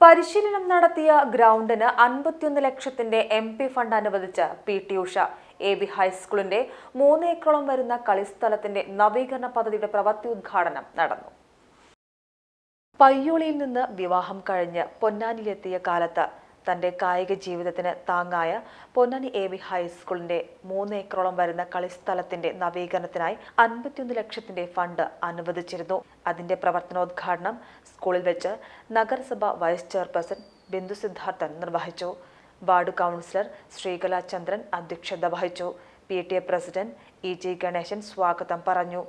പരിശീലനം നടത്തിയ ഗ്രൗണ്ടിന് അൻപത്തിയൊന്ന് ലക്ഷത്തിന്റെ എം പി ഫണ്ട് അനുവദിച്ച് P T Usha. A B ഹൈസ്കൂളിന്റെ മൂന്ന് ഏക്കറോളം വരുന്ന കളിസ്ഥലത്തിന്റെ നവീകരണ പദ്ധതിയുടെ പ്രവൃത്തി ഉദ്ഘാടനം നടന്നു. പയ്യോളിയിൽ നിന്ന് വിവാഹം കഴിഞ്ഞ് പൊന്നാനിയിലെത്തിയ കാലത്ത് തന്റെ കായിക ജീവിതത്തിന് താങ്ങായ പൊന്നാനി എ വി ഹൈസ്കൂളിന്റെ മൂന്ന് ഏക്കറോളം വരുന്ന കളിസ്ഥലത്തിന്റെ നവീകരണത്തിനായി അൻപത്തിയൊന്ന് ലക്ഷത്തിന്റെ ഫണ്ട് അനുവദിച്ചിരുന്നു. അതിന്റെ പ്രവർത്തനോദ്ഘാടനം സ്കൂളിൽ വെച്ച് നഗരസഭ വൈസ് ചെയർപേഴ്സൺ ബിന്ദു സിദ്ധാർത്ഥൻ നിർവഹിച്ചു. വാർഡ് കൗൺസിലർ ശ്രീകല ചന്ദ്രൻ അധ്യക്ഷത വഹിച്ചു. P T A president E G Ganesan സ്വാഗതം പറഞ്ഞു.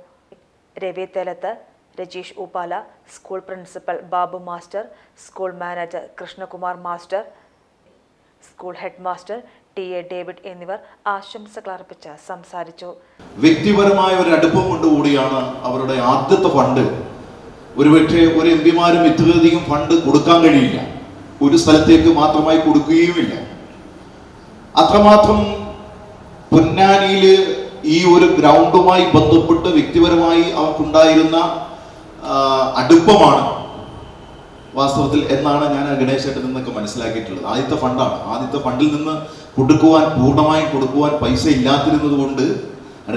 Ravi Thelath Rajeesh Upala school principal Babu master school manager Krishnakumar master school head master T A David എന്നിവർ ആശംസകൾ അർപ്പിച്ച് സംസാരിച്ചു. വ്യക്തിപരമായ ഒരു അടുപ്പം കൊണ്ടുകൂടിയാണ് അവരുടെ ആദ്യത്തെ ഫണ്ട്. ഒരുപക്ഷെ ഒരു എം പിമാരും ഇത്രയധികം ഫണ്ട് കൊടുക്കാൻ കഴിയില്ല. ഒരു സ്ഥലത്തേക്ക് മാത്രമായി കൊടുക്കുകയുമില്ല. അത്രമാത്രം പൊന്നാനിയിൽ ഈ ഒരു ഗ്രൗണ്ടുമായി ബന്ധപ്പെട്ട് വ്യക്തിപരമായി അവർക്കുണ്ടായിരുന്ന അടുപ്പമാണ് വാസ്തവത്തിൽ എന്നാണ് ഞാൻ ഗണേശേട്ടൻ നിന്നൊക്കെ മനസ്സിലാക്കിയിട്ടുള്ളത്. ആദ്യത്തെ ഫണ്ടാണ് ആദ്യത്തെ ഫണ്ടിൽ നിന്ന് കൊടുക്കുവാൻ പൂർണമായും കൊടുക്കുവാൻ പൈസ ഇല്ലാതിരുന്നത് കൊണ്ട്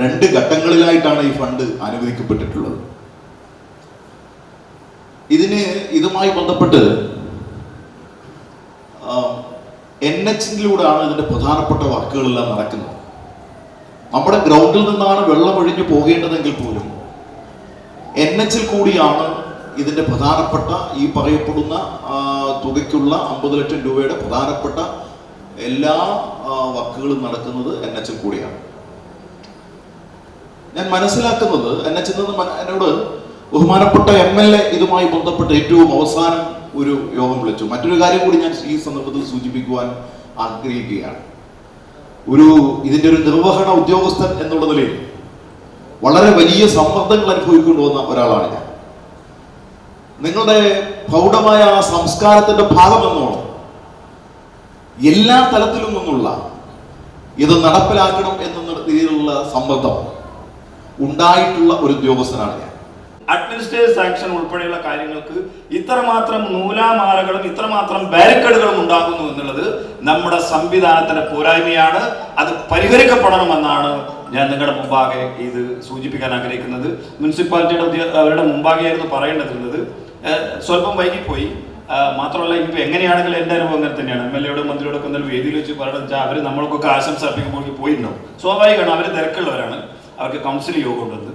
രണ്ട് ഘട്ടങ്ങളിലായിട്ടാണ് ഈ ഫണ്ട് അനുവദിക്കപ്പെട്ടിട്ടുള്ളത്. ഇതിന് ഇതുമായി ബന്ധപ്പെട്ട് എൻ എച്ചിലൂടെയാണ് ഇതിന്റെ പ്രധാനപ്പെട്ട വർക്കുകളെല്ലാം നടക്കുന്നത്. നമ്മുടെ ഗ്രൗണ്ടിൽ നിന്നാണ് വെള്ളം ഒഴിഞ്ഞു പോകേണ്ടതെങ്കിൽ പോലും എൻ എച്ചിൽ കൂടിയാണ് ഇതിന്റെ പ്രധാനപ്പെട്ട ഈ പറയപ്പെടുന്ന തുകയ്ക്കുള്ള അമ്പത് ലക്ഷം രൂപയുടെ പ്രധാനപ്പെട്ട എല്ലാ വക്കുകളും നടക്കുന്നത് എൻ എച്ചിൽ കൂടിയാണ്. ഞാൻ മനസ്സിലാക്കുന്നത് എൻ എച്ചിൽ നിന്ന് എന്നോട് ബഹുമാനപ്പെട്ട എം എൽ എ ഇതുമായി ബന്ധപ്പെട്ട് ഏറ്റവും അവസാനം ഒരു യോഗം വിളിച്ചു. മറ്റൊരു കാര്യം കൂടി ഞാൻ ഈ സന്ദർഭത്തിൽ സൂചിപ്പിക്കുവാൻ ആഗ്രഹിക്കുകയാണ്. ഒരു ഇതിന്റെ ഒരു നിർവഹണ ഉദ്യോഗസ്ഥൻ എന്നുള്ള നിലയിൽ വളരെ വലിയ സമ്മർദ്ദങ്ങൾ അനുഭവിക്കൊണ്ടു വന്ന ഒരാളാണ് ഞാൻ. നിങ്ങളുടെ പ്രൗഢമായ ആ സംസ്കാരത്തിന്റെ ഭാഗമെന്നോണം എല്ലാ തലത്തിലും നിന്നുള്ള ഇത് നടപ്പിലാക്കണം എന്ന രീതിയിലുള്ള സമ്മർദ്ദം ഉണ്ടായിട്ടുള്ള ഒരു ഉദ്യോഗസ്ഥനാണ് അഡ്മിനിസ്ട്രേറ്റീവ് സാങ്ഷൻ ഉൾപ്പെടെയുള്ള കാര്യങ്ങൾക്ക് ഇത്രമാത്രം നൂലാമാലകളും ഇത്രമാത്രം ബാരിക്കേഡുകളും ഉണ്ടാകുന്നു എന്നുള്ളത് നമ്മുടെ സംവിധാനത്തിന്റെ പോരായ്മയാണ്. അത് പരിഹരിക്കപ്പെടണമെന്നാണ് ഞാൻ നിങ്ങളുടെ മുമ്പാകെ ഇത് സൂചിപ്പിക്കാൻ ആഗ്രഹിക്കുന്നത്. മുനിസിപ്പാലിറ്റിയുടെ അവരുടെ മുമ്പാകെയായിരുന്നു പറയേണ്ടതിരുന്നത്. സ്വല്പം വൈകിപ്പോയി. മാത്രമല്ല ഇനിയിപ്പോൾ എങ്ങനെയാണെങ്കിലും എന്റെ അനുഭവം അങ്ങനെ തന്നെയാണ്. എം എൽ എയോടും മന്ത്രിയോടൊക്കെ എന്തെങ്കിലും വേദിയിൽ വെച്ച് പറയുന്നത് അവർ നമ്മൾക്കൊക്കെ ആശംസ അർപ്പിക്കുമ്പോൾ പോയിട്ടുണ്ടാവും സ്വാഭാവികമാണ് അവർ തിരക്കുള്ളവരാണ്. അവർക്ക് കൗൺസിൽ യോഗം ഉണ്ടെന്ന്.